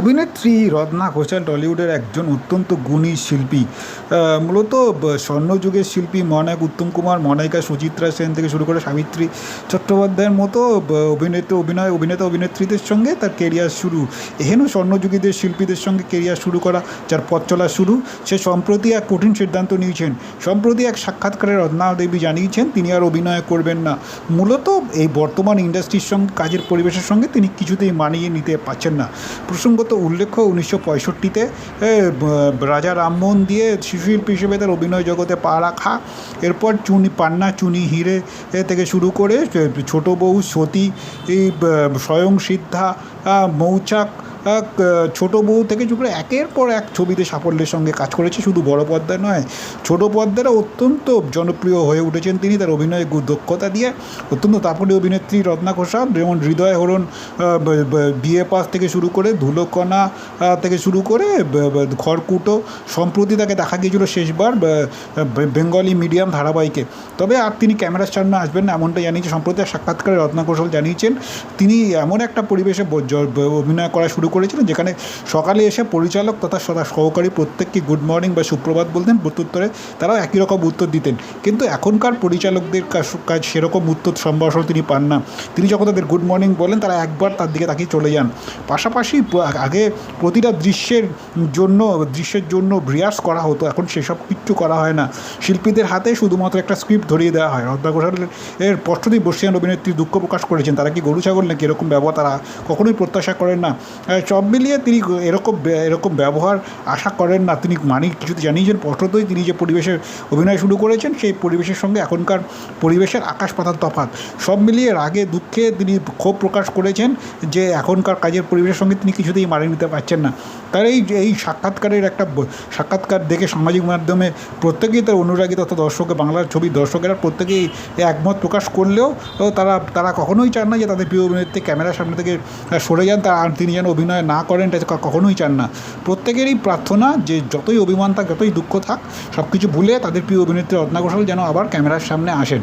অভিনেত্রী রত্না ঘোষাল টলিউডের একজন অত্যন্ত গুণী শিল্পী। মূলত স্বর্ণযুগের শিল্পী মনায়ক উত্তম কুমার, মনায়িকা সুচিত্রা সেন থেকে শুরু করে সাবিত্রী চট্টোপাধ্যায়ের মতো অভিনেত্রী, অভিনয়, অভিনেতা, অভিনেত্রীদের সঙ্গে তার কেরিয়ার শুরু। এহেন স্বর্ণযুগীদের শিল্পীদের সঙ্গে কেরিয়ার শুরু করা, যার পথ চলা শুরু, সে সম্প্রতি এক কঠিন সিদ্ধান্ত নিয়েছেন। সম্প্রতি এক সাক্ষাৎকারে রত্না দেবী জানিয়েছেন, তিনি আর অভিনয় করবেন না। মূলত এই বর্তমান ইন্ডাস্ট্রির সঙ্গে, কাজের পরিবেশের সঙ্গে তিনি কিছুতেই মানিয়ে নিতে পারছেন না। প্রসঙ্গত উল্লেখ্য উনিশশো পঁয়ষট্টিতে রাজা রামমোহন দিয়ে শিশুশিল্পী হিসেবে তার অভিনয় জগতে পা রাখা। এরপর চুনি, পান্না, চুনি, হিরে থেকে শুরু করে ছোট বউ, সতী স্বয়ং সিদ্ধা মৌচাক ছোট বউ থেকে শুরু করে একের পর এক ছবিতে সাফল্যের সঙ্গে কাজ করেছে, শুধু বড় পর্দায় নয়, ছোট পর্দারও অত্যন্ত জনপ্রিয় হয়ে উঠেছেন তিনি তার অভিনয়ের দক্ষতা দিয়ে। অত্যন্ত তারপরে অভিনেত্রী রত্না ঘোষাল যেমন হৃদয় হরণ বিয়ে পাস থেকে শুরু করে ধুলোকণা থেকে শুরু করে খড়কুটো সম্প্রতি তাকে দেখা গিয়েছিল শেষবার বেঙ্গলি মিডিয়াম ধারাবাহিকে। তবে আর তিনি ক্যামেরার সামনে আসবেন না এমনটা জানিয়েছে, সম্প্রতি সাক্ষাৎকারে রত্না ঘোষাল জানিয়েছেন, তিনি এমন একটা পরিবেশে অভিনয় করা শুরু করেছিলেন যেখানে সকালে এসে পরিচালক তথা সদা সহকারী প্রত্যেককে গুড মর্নিং বা সুপ্রভাত বলতেন, প্রত্যুত্তরে তারাও একই রকম উত্তর দিতেন। কিন্তু এখনকার পরিচালকদের কাজ- সেরকম উত্তর সম্ভাষণ তিনি পান না। তিনি যখন তাদের গুড মর্নিং বলেন, তারা একবার তার দিকে তাকিয়ে চলে যান। পাশাপাশি আগে প্রতিটা দৃশ্যের জন্য দৃশ্যের জন্য রিয়ার্স করা হতো, এখন সেসব কিচ্ছু করা হয় না। শিল্পীদের হাতে শুধুমাত্র একটা স্ক্রিপ্ট ধরিয়ে দেওয়া হয়। রত্না ঘোষালের এর স্পষ্টতই বর্ষিয়ান অভিনেত্রী দুঃখ প্রকাশ করেছেন, তারা কি গরু ছাগল নাকি এরকম ব্যবহার তারা কখনোই প্রত্যাশা করেন না। সব মিলিয়ে তিনি এরকম এরকম ব্যবহার আশা করেন না। তিনি মানি কিছুতে জানিয়েছেন স্পষ্টতই তিনি যে পরিবেশে অভিনয় শুরু করেছেন, সেই পরিবেশের সঙ্গে এখনকার পরিবেশের আকাশ পাতাল তফাৎ। সব মিলিয়ে রাগে, দুঃখে তিনি ক্ষোভ প্রকাশ করেছেন যে এখনকার কাজের পরিবেশের সঙ্গে তিনি কিছুতেই মানিয়ে নিতে পারছেন না। তার এই এই সাক্ষাৎকারের একটা সাক্ষাৎকার দেখে সামাজিক মাধ্যমে প্রত্যেকেই তার অনুরাগী তথা দর্শকে, বাংলার ছবির দর্শকেরা প্রত্যেকেই একমত প্রকাশ করলেও তারা তারা কখনোই চান না যে তাদের প্রিয় অভিনেত্রী ক্যামেরার সামনে থেকে সরে যান তার তিনি যেন অভিনয় না করেন, এটা কখনোই চান না। প্রত্যেকেরই প্রার্থনা যে যতই অভিমান থাক, যতই দুঃখ থাক সব কিছু ভুলে তাদের প্রিয় অভিনেত্রী রত্না ঘোষাল যেন আবার ক্যামেরার সামনে আসেন।